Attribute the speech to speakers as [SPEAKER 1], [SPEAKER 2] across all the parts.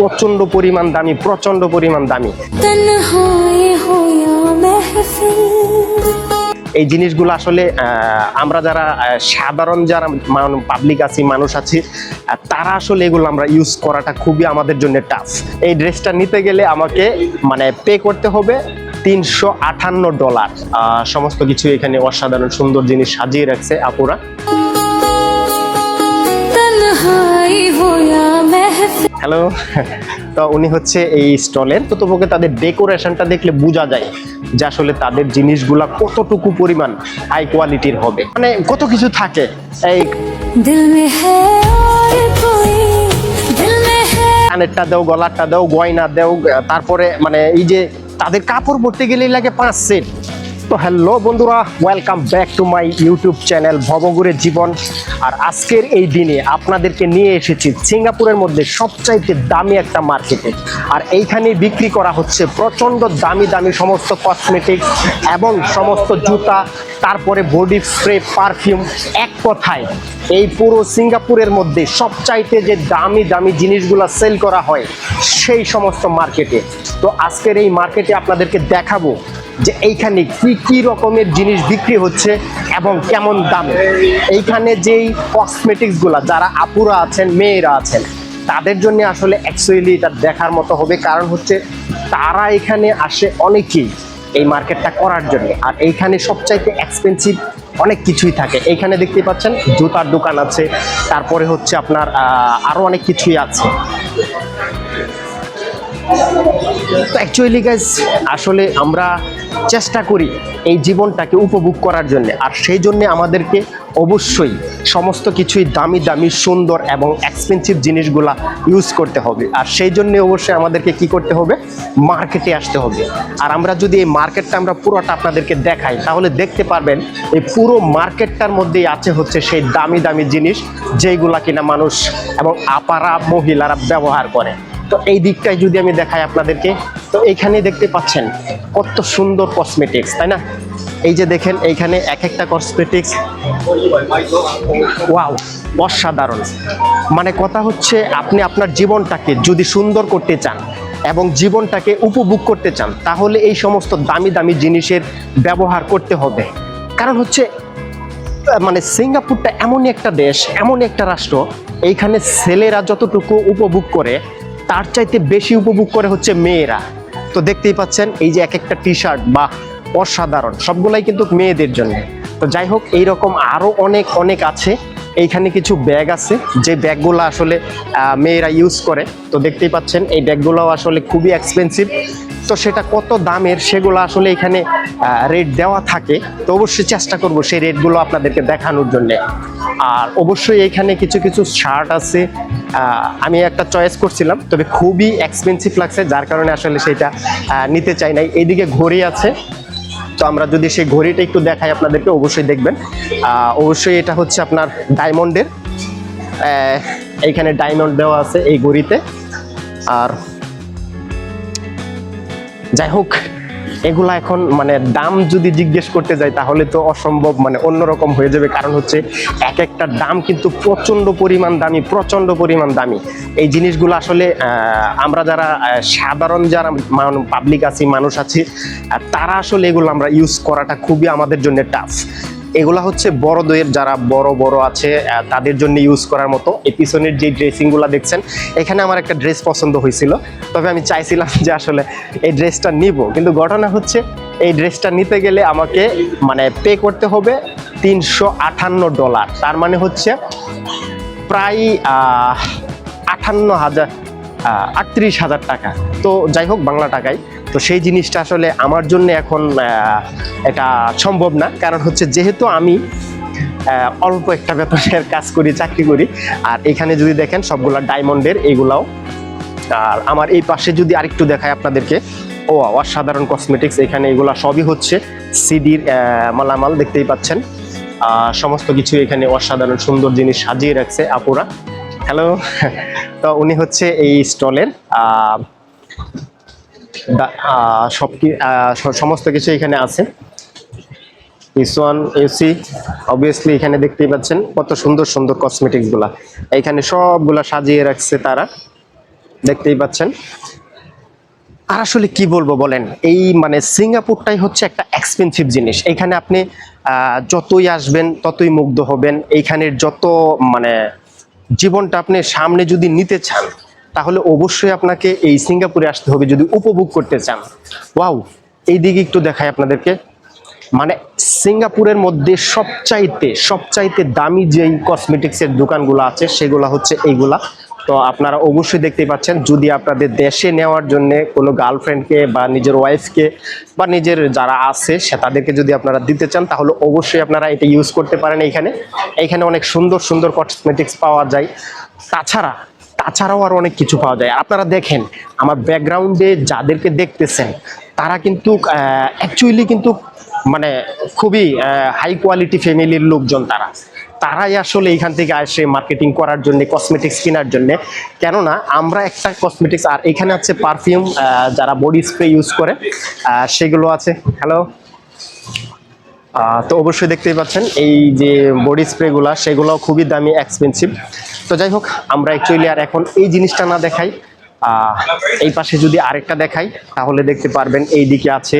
[SPEAKER 1] প্রচণ্ড পরিমাণ দামি প্রচণ্ড পরিমাণ দামি। এই জিনিসগুলো আসলে আমরা যারা সাধারণ যারা পাবলিক আছি মানুষ আছি তারা আসলে এগুলো আমরা ইউজ করাটা খুবই আমাদের জন্য টাফ এই ড্রেসটা নিতে গেলে আমাকে মানে পে করতে হবে তিনশো আটান্ন ডলার সমস্ত কিছু এখানে অসাধারণ সুন্দর জিনিস সাজিয়ে রাখছে আপুরা। হ্যালো তো উনি হচ্ছে এই স্টলের তো তোমাকে তাদের ডেকোরেশনটা দেখলে বোঝা যায় যে আসলে তাদের জিনিসগুলা কতটুকু পরিমাণ হাই কোয়ালিটির হবে। মানে কত কিছু থাকে এই কানেরটা দেও গলারটা দেও গয়না দেও তারপরে মানে এই যে তাদের কাপড় পরতে গেলেই লাগে পাঁচ সেট। তো হ্যালো বন্ধুরা welcome back to my YouTube channel ভবগুরের জীবন। আর আজকের এই দিনে আপনাদেরকে নিয়ে এসেছি সিঙ্গাপুরের মধ্যে সবচাইতে দামি একটা মার্কেটে আর এইখানে বিক্রি করা হচ্ছে প্রচণ্ড দামি দামি সমস্ত কসমেটিক্স এবং সমস্ত জুতা, তারপরে বডি স্প্রে পারফিউম এক কথায়, এই পুরো সিঙ্গাপুরের মধ্যে সবচাইতে যে দামি দামি জিনিসগুলো সেল করা হয়, সেই সমস্ত মার্কেটে তো আজকের এই মার্কেটে আপনাদেরকে দেখাবো যে এইখানে কি কি রকমের জিনিস বিক্রি হচ্ছে এবং কেমন দামে? এইখানে যেই কসমেটিক্সগুলো যারা আপুরা আছেন, মেয়েরা আছেন, তাদের জন্য আসলে অ্যাকচুয়ালি এটা দেখার মতো হবে। কারণ হচ্ছে তারা এখানে আসে অনেকেই এই মার্কেটটা করার জন্য। আর এইখানে সবচাইতে এক্সপেন্সিভ অনেক কিছুই থাকে। এইখানে দেখতে পাচ্ছেন, জুতার দোকান আছে, তারপরে হচ্ছে আপনার আরও অনেক কিছুই আছে। তো অ্যাকচুয়ালি গাইজ আসলে আমরা চেষ্টা করি এই জীবনটাকে উপভোগ করার জন্য। আর সেই জন্যে আমাদেরকে অবশ্যই সমস্ত কিছুই দামি দামি, সুন্দর এবং এক্সপেন্সিভ জিনিসগুলা ইউজ করতে হবে। আর সেই জন্য অবশ্যই আমাদেরকে কি করতে হবে? মার্কেটে আসতে হবে। আর আমরা যদি এই মার্কেটটা আমরা পুরোটা আপনাদেরকে দেখাই, তাহলে দেখতে পারবেন এই পুরো মার্কেটটার মধ্যেই আছে হচ্ছে সেই দামি দামি জিনিস যেইগুলা কিনা মানুষ এবং আপারা মহিলারা ব্যবহার করে। তো এই দিকটাই যদি আমি দেখাই আপনাদেরকে, তো এইখানে দেখতে পাচ্ছেন কত সুন্দর কসমেটিক্স তাই না? এই যে দেখেন, এইখানে এক একটা কসমেটিক্স ওয়াও অসাধারণ। মানে কথা হচ্ছে, আপনি আপনার জীবনটাকে যদি সুন্দর করতে চান এবং জীবনটাকে উপভোগ করতে চান, তাহলে এই সমস্ত দামি দামি জিনিসের ব্যবহার করতে হবে। কারণ হচ্ছে মানে সিঙ্গাপুরটা এমনই একটা দেশ, এমনই একটা রাষ্ট্র, এইখানে ছেলেরা যতটুকু উপভোগ করে তার চাইতে বেশি উপভোগ করে হচ্ছে মেয়েরা। তো দেখতেই পাচ্ছেন, এই যে এক একটা টি শার্ট বা অসাধারণ। সবগুলাই কিন্তু মেয়েদের জন্য। তো যাই হোক, এইরকম আরও অনেক অনেক আছে। এইখানে কিছু ব্যাগ আছে, যে ব্যাগগুলো আসলে মেয়েরা ইউজ করে। তো দেখতেই পাচ্ছেন, এই ব্যাগগুলোও আসলে খুবই এক্সপেন্সিভ তো সেটা কত দামের সেগুলো আসলে এখানে রেট দেওয়া থাকে। তো অবশ্যই চেষ্টা করব সেই রেটগুলো আপনাদেরকে দেখানোর জন্য। আর অবশ্যই এখানে কিছু কিছু শার্ট আছে। আমি একটা চয়েস করছিলাম, তবে খুবই এক্সপেন্সিভ লাগছে, যার কারণে আসলে সেটা নিতে চাই নাই। এইদিকে ঘড়ি আছে। তো আমরা যদি সেই ঘড়িটা একটু দেখাই আপনাদেরকে, অবশ্যই দেখবেন। অবশ্যই এটা হচ্ছে আপনার ডায়মন্ডের এইখানে ডায়মন্ড দেওয়া আছে এই ঘড়িতে। আর যাই হোক এগুলা এখন মানে দাম যদি জিজ্ঞেস করতে যাই, তাহলে তো অসম্ভব মানে অন্যরকম হয়ে যাবে। কারণ হচ্ছে এক একটা দাম কিন্তু প্রচণ্ড পরিমাণ দামি প্রচণ্ড পরিমাণ দামি। এই জিনিসগুলো আসলে আমরা যারা সাধারণ যারা পাবলিক আছি, মানুষ আছি তারা আসলে এগুলো আমরা ইউজ করাটা খুবই আমাদের জন্য টাফ এগুলা হচ্ছে বড়দের যারা বড় বড় আছে তাদের জন্য ইউজ করার মতো। এই পিছনের যে ড্রেসিংগুলো দেখছেন, এখানে আমার একটা ড্রেস পছন্দ হয়েছিল। তবে আমি চাইছিলাম যে আসলে এই ড্রেসটা নিব। কিন্তু ঘটনা হচ্ছে, এই ড্রেসটা নিতে গেলে আমাকে মানে পে করতে হবে তিনশো আটান্ন ডলার তার মানে হচ্ছে প্রায় আটান্ন হাজার আটত্রিশ হাজার টাকা। তো যাই হোক, বাংলা টাকায়। তো সেই জিনিসটা আসলে আমার জন্য এখন এটা সম্ভব না। কারণ হচ্ছে যেহেতু আমি অল্প একটা বেতনের কাজ করি, চাকরি করি, আর এখানে যদি দেখেন সবগুলা ডায়মন্ডের এইগুলাও আর আমার এই পাশে যদি আরেকটু দেখায় আপনাদেরকে, ও, অসাধারণ কসমেটিক্স, এখানে এগুলা সবই হচ্ছে সিডির মালামাল দেখতেই পাচ্ছেন। সমস্ত কিছু এখানে অসাধারণ সুন্দর জিনিস সাজিয়ে রাখছে আপুরা। হ্যালো তো উনি হচ্ছে এই স্টলের সব কি সমস্ত কিছু এখানে আছে। ওয়ান এসি অবভিয়াসলি এখানে দেখতেই পাচ্ছেন কত সুন্দর সুন্দর কসমেটিক্সগুলা এখানে সবগুলা সাজিয়ে রাখছে তারা। দেখতেই পাচ্ছেন। আর আসলে কি বলব বলেন, এই মানে সিঙ্গাপুরটাই হচ্ছে একটা এক্সপেন্সিভ জিনিস। এখানে আপনি যতই আসবেন, ততই মুগ্ধ হবেন। এইখানের যত মানে জীবনটা আপনি সামনে যদি নিতে চান তাহলে অবশ্যই আপনাকে এই সিঙ্গাপুরে আসতে হবে যদি উপভোগ করতে চান। ওয়াও এই দিকে একটু দেখাই আপনাদেরকে। মানে সিঙ্গাপুরের মধ্যে সবচাইতে সবচাইতে দামি যেই কসমেটিক্সের দোকানগুলো আছে, সেগুলো হচ্ছে এইগুলা। তো আপনারা অবশ্যই দেখতে পাচ্ছেন, যদি আপনাদের দেশে নেওয়ার জন্য কোনো গার্লফ্রেন্ডকে বা নিজের ওয়াইফকে বা নিজের যারা আছে, সে তাদেরকে যদি আপনারা দিতে চান, তাহলে অবশ্যই আপনারা এটা ইউজ করতে পারেন এইখানে। এইখানে অনেক সুন্দর সুন্দর কসমেটিক্স পাওয়া যায়। তাছাড়া তাছাড়াও আর অনেক কিছু পাওয়া যায়। আপনারা দেখেন, আমার ব্যাকগ্রাউন্ডে যাদেরকে দেখতেছেন, তারা কিন্তু অ্যাকচুয়ালি কিন্তু মানে খুবই হাই কোয়ালিটি ফ্যামিলির লোকজন তারা। তারাই আসলে এইখান থেকে আসে মার্কেটিং করার জন্য কসমেটিক্স কেনার জন্য। কেননা, আমরা একটা কসমেটিক্স আর এখানে আছে পারফিউম যারা বডি স্প্রে ইউজ করে সেগুলো আছে। হ্যালো তো অবশ্যই দেখতেই পাচ্ছেন, এই যে বডি স্প্রেগুলা সেগুলো খুবই দামি এক্সপেন্সিভ তো যাই হোক, আমরা অ্যাকচুয়ালি আর এখন এই জিনিসটা না দেখাই। এই পাশে যদি আরেকটা দেখাই, তাহলে দেখতে পারবেন এই দিকে আছে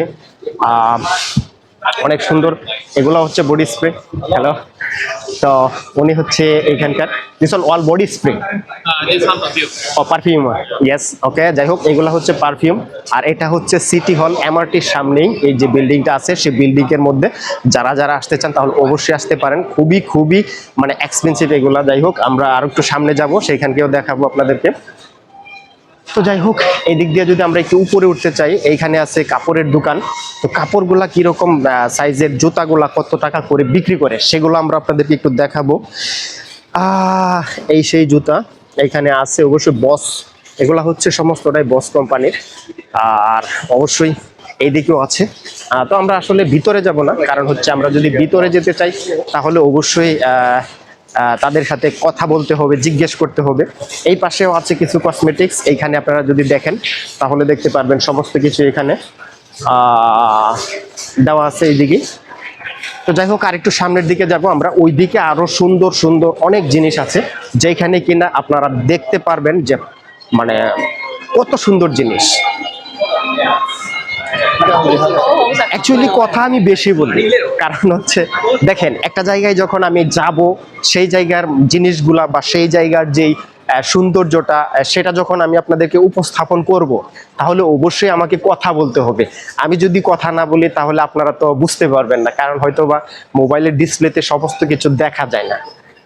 [SPEAKER 1] অনেক সুন্দর। এগুলো হচ্ছে বডি স্প্রে হ্যালো তো উনি হচ্ছে এখানকার। This all all body spray O perfume yes okay যাই হোক এগুলো হচ্ছে পারফিউম আর এটা হচ্ছে সিটি হল এমআরটির সামনেই। এই যে বিল্ডিংটা আছে সেই বিল্ডিং এর মধ্যে যারা যারা আসতে চান তাহলে অবশ্যই আসতে পারেন। খুবই খুবই মানে এক্সপেন্সিভ এগুলো। যাই হোক আমরা আর একটু সামনে যাব সেখানকেও দেখাবো আপনাদেরকে। তো যাই হোক, এই দিক দিয়ে যদি আমরা একটু উপরে উঠতে চাই, এইখানে আছে কাপড়ের দোকান। তো কাপড়গুলা কীরকম সাইজের, জুতাগুলা কত টাকা করে বিক্রি করে, সেগুলো আমরা আপনাদেরকে একটু দেখাবো। এই সেই জুতা এখানে আছে অবশ্যই বস, এগুলা হচ্ছে সমস্তটাই বস কোম্পানির। আর অবশ্যই এইদিকেও আছে। তো আমরা আসলে ভিতরে যাব না, কারণ হচ্ছে আমরা যদি ভিতরে যেতে চাই, তাহলে অবশ্যই তাদের সাথে কথা বলতে হবে, জিজ্ঞেস করতে হবে। এই পাশেও আছে কিছু কসমেটিক্স এইখানে আপনারা যদি দেখেন, তাহলে দেখতে পারবেন সমস্ত কিছু এখানে। দেওয়া আছে এইদিকে। তো যাই হোক, আরেকটু সামনের দিকে যাব আমরা। ওই দিকে আরও সুন্দর সুন্দর অনেক জিনিস আছে, যেখানে কিনা আপনারা দেখতে পারবেন যে মানে কত সুন্দর জিনিস। অ্যাকচুয়ালি কথা আমি বেশি বলি। কারণ হচ্ছে, দেখেন, একটা জায়গায় যখন আমি যাব, সেই জায়গার জিনিসগুলা বা সেই জায়গার যেই সৌন্দর্যটা সেটা যখন আমি আপনাদেরকে উপস্থাপন করব, তাহলে অবশ্যই আমাকে কথা বলতে হবে। আমি যদি কথা না বলি, তাহলে আপনারা তো বুঝতে পারবেন না, কারণ হয়তো বা মোবাইলের ডিসপ্লেতে সমস্ত কিছু দেখা যায় না।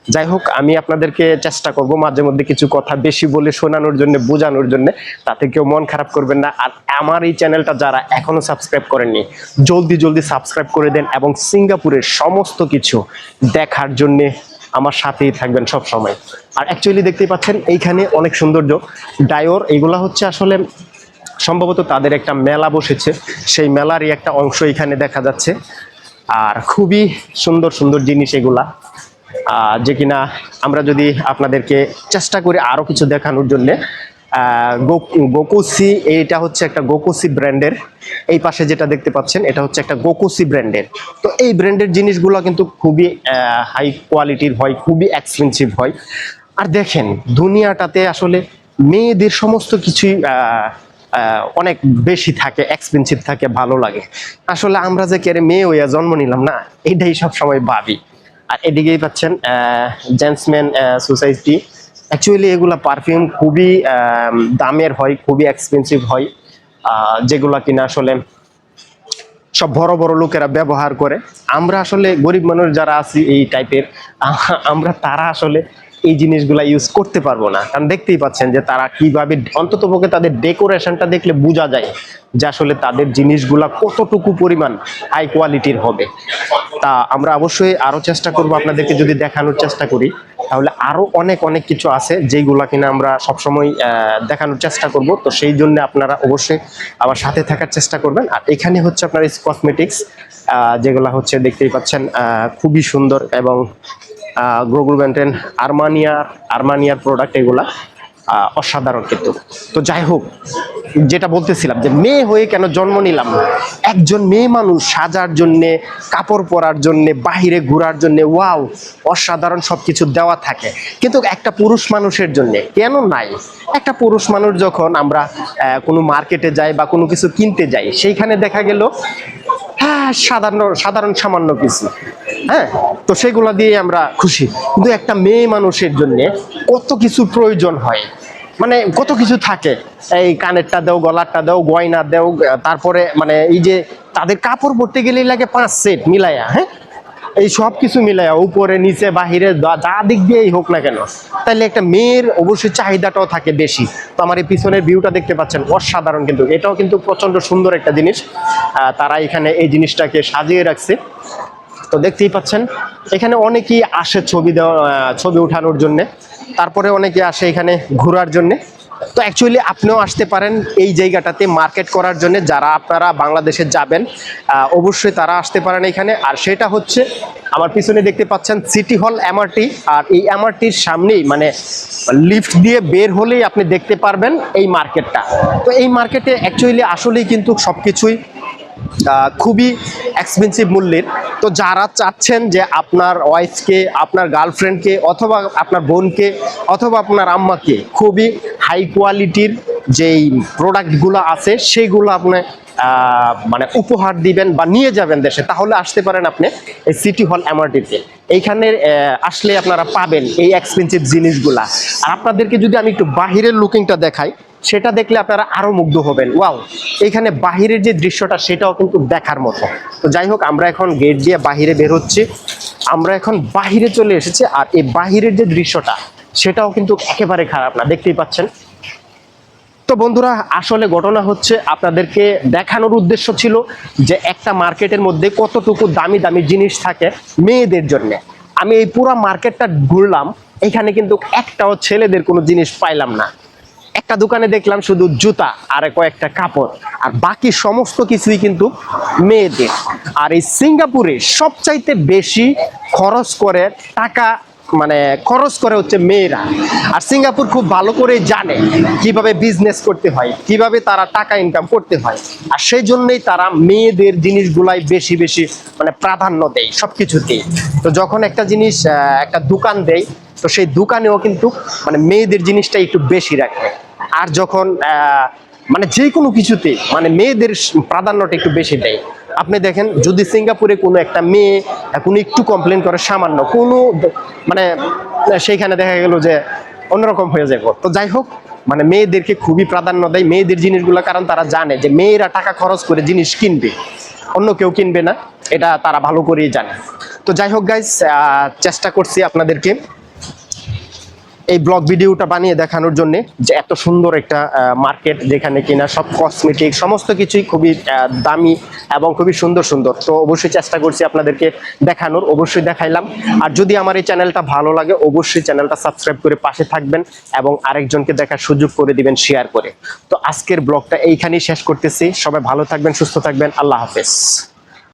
[SPEAKER 1] যাই হোক, আমি আপনাদেরকে চেষ্টা করব মাঝে মধ্যে কিছু কথা বেশি বলে শোনানোর জন্য, বোঝানোর জন্য। তাতে কেউ মন খারাপ করবেন না। আর আমার এই চ্যানেলটা যারা এখনও সাবস্ক্রাইব করেননি, জলদি জলদি সাবস্ক্রাইব করে দেন এবং সিঙ্গাপুরের সমস্ত কিছু দেখার জন্য আমার সাথেই থাকবেন সব সময় আর অ্যাকচুয়ালি দেখতেই পাচ্ছেন, এইখানে অনেক সৌন্দর্য। ডায়োর, এগুলা হচ্ছে আসলে সম্ভবত তাদের একটা মেলা বসেছে। সেই মেলারই একটা অংশ এখানে দেখা যাচ্ছে। আর খুবই সুন্দর সুন্দর জিনিস এগুলা। যে কিনা আমরা যদি আপনাদেরকে চেষ্টা করি আরও কিছু দেখানোর জন্য গোকুসি এইটা হচ্ছে একটা গোকুসি ব্র্যান্ডের এই পাশে যেটা দেখতে পাচ্ছেন, এটা হচ্ছে একটা গোকুসি ব্র্যান্ডের তো এই ব্র্যান্ডের জিনিসগুলো কিন্তু খুবই হাই কোয়ালিটির হয়, খুবই এক্সপেন্সিভ হয়। আর দেখেন, দুনিয়াটাতে আসলে মেয়েদের সমস্ত কিছুই অনেক বেশি থাকে এক্সপেন্সিভ থাকে, ভালো লাগে। আসলে আমরা যে কেড়ে মেয়ে হইয়া জন্ম নিলাম না, এটাই সব সময় ভাবি। আর এদিকেই পাচ্ছেন জেন্টসম্যান সোসাইটি অ্যাকচুয়ালি এগুলা পারফিউম খুবই দামের হয়, খুবই এক্সপেন্সিভ হয় যেগুলো কিনা আসলে সব বড় বড় লোকেরা ব্যবহার করে। আমরা আসলে গরিব মানুষ যারা আছি এই টাইপের আমরা তারা আসলে এই জিনিসগুলা ইউজ করতে পারব না। কারণ দেখতেই পাচ্ছেন যে তারা কীভাবে অন্তত পক্ষে তাদের ডেকোরেশনটা দেখলে বোঝা যায় যে আসলে তাদের জিনিসগুলা কতটুকু পরিমাণ হাই কোয়ালিটির হবে। তা আমরা অবশ্যই আরও চেষ্টা করব আপনাদেরকে যদি দেখানোর চেষ্টা করি, তাহলে আরও অনেক অনেক কিছু আছে যেগুলা কিনা আমরা সবসময় দেখানোর চেষ্টা করব। তো সেই জন্য আপনারা অবশ্যই আমার সাথে থাকার চেষ্টা করবেন। আর এখানে হচ্ছে আপনার কসমেটিক্স যেগুলো হচ্ছে দেখতেই পাচ্ছেন খুবই সুন্দর এবং গ্রোগুল ব্যান্টেন আর্মানিয়ার আর্মানিয়ার প্রোডাক্ট এগুলা অসাধারণ কিন্তু। তো যাই হোক, যেটা বলতেছিলাম যে মেয়ে হয়ে কেন জন্ম নিলাম একজন মেয়ে মানুষ সাজার জন্যে, কাপড় পরার জন্যে, বাহিরে ঘোরার জন্যে, ওয়াও, অসাধারণ সব কিছু দেওয়া থাকে। কিন্তু একটা পুরুষ মানুষের জন্যে কেন নাই? একটা পুরুষ মানুষ যখন আমরা কোনো মার্কেটে যাই বা কোনো কিছু কিনতে যাই, সেইখানে দেখা গেল হ্যাঁ সাধারণ সাধারণ সামান্য কিছু। হ্যাঁ তো সেগুলো দিয়ে আমরা খুশি। কিন্তু একটা মেয়ে মানুষের জন্য কত কিছু প্রয়োজন হয়। মানে কত কিছু থাকে। এই কানেরটা দাও, গলারটা দাও, গয়না দেও, তারপরে মানে এই যে তাদের কাপড় পরতে গেলেই লাগে পাঁচ সেট মিলাইয়া হ্যাঁ? এই সব কিছু মিলাইয়া উপরে, নিচে, বাহিরে, যা- দিক দিয়েই হোক না কেন। তাহলে একটা মেয়ের অবশ্যই চাহিদাটাও থাকে বেশি। তো আমার এই পিছনের ভিউটা দেখতে পাচ্ছেন অসাধারণ কিন্তু। এটাও কিন্তু প্রচণ্ড সুন্দর একটা জিনিস। তারা এখানে এই জিনিসটাকে সাজিয়ে রাখছে। তো দেখতেই পাচ্ছেন, এখানে অনেকেই আসে ছবি দেওয়া ছবি ওঠানোর জন্য। তারপরে অনেকে আসে এখানে ঘোরার জন্য। তো অ্যাকচুয়ালি আপনিও আসতে পারেন এই জায়গাটাতে মার্কেট করার জন্য। যারা আপনারা বাংলাদেশে যাবেন অবশ্যই তারা আসতে পারেন এখানে। আর সেটা হচ্ছে, আমার পিছনে দেখতে পাচ্ছেন সিটি হল এমআরটি আর এই এমআরটির সামনেই মানে লিফট দিয়ে বের হলেই আপনি দেখতে পারবেন এই মার্কেটটা তো এই মার্কেটে অ্যাকচুয়ালি আসলেই কিন্তু সব কিছুই খুবই এক্সপেন্সিভ মূল্যের। তো যারা চাচ্ছেন যে আপনার ওয়াইফকে আপনার গার্লফ্রেন্ডকে অথবা আপনার বোনকে অথবা আপনার আম্মাকে খুবই হাই কোয়ালিটির যেই প্রোডাক্টগুলো আছে সেইগুলো আপনি মানে উপহার দিবেন বা নিয়ে যাবেন দেশে, তাহলে আসতে পারেন আপনি এই সিটি হল এমআরটিতে এইখানে আসলে আপনারা পাবেন এই এক্সপেন্সিভ জিনিসগুলা। আর আপনাদেরকে যদি আমি একটু বাহিরের লুকিংটা দেখাই সেটা দেখলে আপনারা আরও মুগ্ধ হবেন। ওয়াও এখানে বাহিরের যে দৃশ্যটা, সেটাও কিন্তু দেখার মতো। তো যাই হোক, আমরা এখন গেট দিয়ে বাহিরে বের হচ্ছি। আমরা এখন বাহিরে চলে এসেছি আর এই বাহিরের যে দৃশ্যটা, সেটাও কিন্তু একেবারে খারাপ না। দেখতেই পাচ্ছেন? তো বন্ধুরা, আসলে ঘটনা হচ্ছে, আপনাদেরকে দেখানোর উদ্দেশ্য ছিল যে একটা মার্কেটের মধ্যে কতটুকু দামি দামি জিনিস থাকে মেয়েদের জন্য। আমি এই পুরো মার্কেটটা ঘুরলাম, এখানে কিন্তু একটাও ছেলেদের কোনো জিনিস পাইলাম না। একটা দোকানে দেখলাম শুধু জুতা আর কয়েকটা কাপড়। আর বাকি সমস্ত কিছুই কিন্তু মেয়েদের। আর এই সিঙ্গাপুরে সবচাইতে বেশি খরচ করে টাকা মানে খরচ করে হচ্ছে মেয়েরা। আর সিঙ্গাপুর খুব ভালো করে জানে কীভাবে বিজনেস করতে হয়, কীভাবে তারা টাকা ইনকাম করতে হয়। আর সেই জন্যই তারা মেয়েদের জিনিসগুলাই বেশি বেশি মানে প্রাধান্য দেয় সব কিছুতেই তো যখন একটা জিনিস একটা দোকান দেয় তো সেই দোকানেও কিন্তু মানে মেয়েদের জিনিসটা একটু বেশি রাখে। আর যখন মানে যে কোনো কিছুতে মানে মেয়েদের প্রাধান্যটা একটু বেশি দেয়। আপনি দেখেন, যদি সিঙ্গাপুরে কোনো একটা মেয়ে কোনো একটু কমপ্লেন করে সামান্য, কোনো মানে সেইখানে দেখা গেল যে অন্যরকম হয়ে যাবে। তো যাই হোক মানে মেয়েদেরকে খুবই প্রাধান্য দেয় মেয়েদের জিনিসগুলো, কারণ তারা জানে যে মেয়েরা টাকা খরচ করে জিনিস কিনবে। অন্য কেউ কিনবে না, এটা তারা ভালো করেই জানে। তো যাই হোক গাইজ চেষ্টা করছি আপনাদেরকে এই ব্লগ ভিডিওটা বানিয়ে দেখানোর জন্য যে এত সুন্দর একটা মার্কেট যেখানে কিনা সব কসমেটিক সমস্ত কিছুই খুবই দামি এবং খুবই সুন্দর সুন্দর। তো অবশ্যই চেষ্টা করছি আপনাদেরকে দেখানোর, অবশ্যই দেখাইলাম। আর যদি আমার এই চ্যানেলটা ভালো লাগে, অবশ্যই চ্যানেলটা সাবস্ক্রাইব করে পাশে থাকবেন এবং আরেকজনকে দেখার সুযোগ করে দিবেন শেয়ার করে। তো আজকের ব্লগটা এইখানেই শেষ করতেছি। সবাই ভালো থাকবেন, সুস্থ থাকবেন। আল্লাহ হাফেজ।